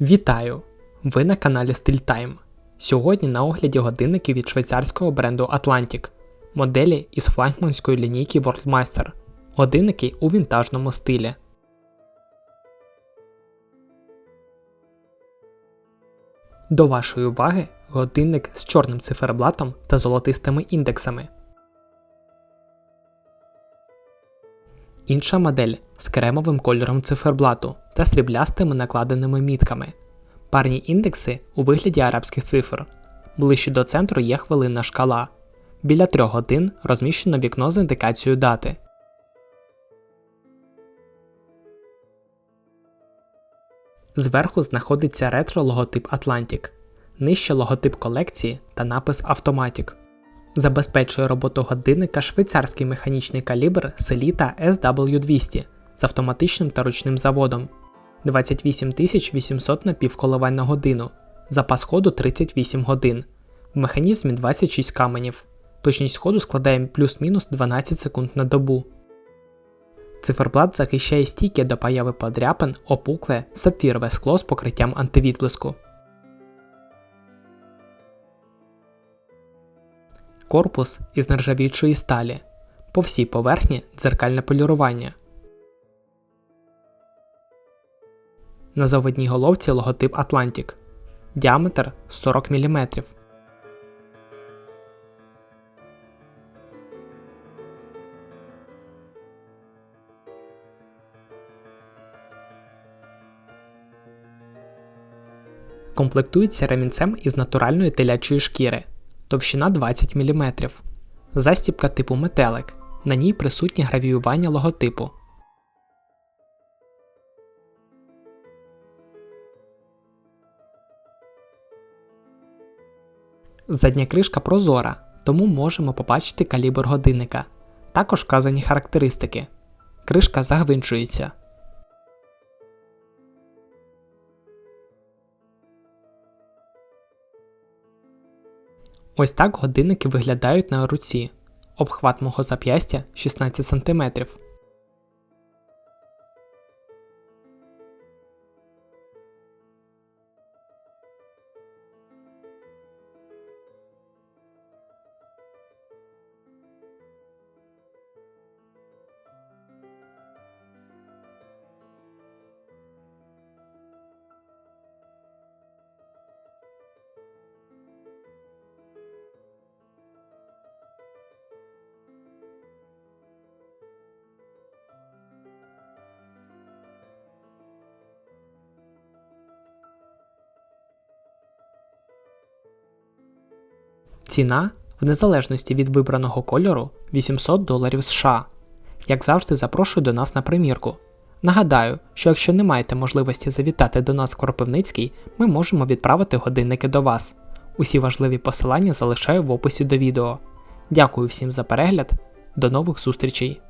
Вітаю! Ви на каналі StillTime. Сьогодні на огляді годинники від швейцарського бренду Atlantic, моделі із флагманської лінійки Worldmaster. Годинники у вінтажному стилі. До вашої уваги годинник з чорним циферблатом та золотистими індексами. Інша модель з кремовим кольором циферблату та сріблястими накладеними мітками. Парні індекси у вигляді арабських цифр. Ближче до центру є хвилинна шкала. Біля 3 годин розміщено вікно з індикацією дати. Зверху знаходиться ретро-логотип Atlantic, нижче логотип колекції та напис Automatic. Забезпечує роботу годинника швейцарський механічний калібр Selita SW200 з автоматичним та ручним заводом 28 800 напівколивань на годину, запас ходу 38 годин, в механізмі 26 каменів, точність ходу складає плюс-мінус 12 секунд на добу. Циферблат захищає стійки до появи подряпин, опукле, сапфірове скло з покриттям антивідблиску. Корпус із нержавіючої сталі. По всій поверхні дзеркальне полірування. На заводній головці логотип Atlantic. Діаметр 40 мм. Комплектується ремінцем із натуральної телячої шкіри. Товщина 20 мм. Застібка типу метелик. На ній присутнє гравіювання логотипу. Задня кришка прозора, тому можемо побачити калібр годинника. Також вказані характеристики. Кришка загвинчується. Ось так годинники виглядають на руці. Обхват мого зап'ястя 16 см. Ціна, в незалежності від вибраного кольору, 800 доларів США. Як завжди, запрошую до нас на примірку. Нагадаю, що якщо не маєте можливості завітати до нас в Кропивницький, ми можемо відправити годинники до вас. Усі важливі посилання залишаю в описі до відео. Дякую всім за перегляд, до нових зустрічей!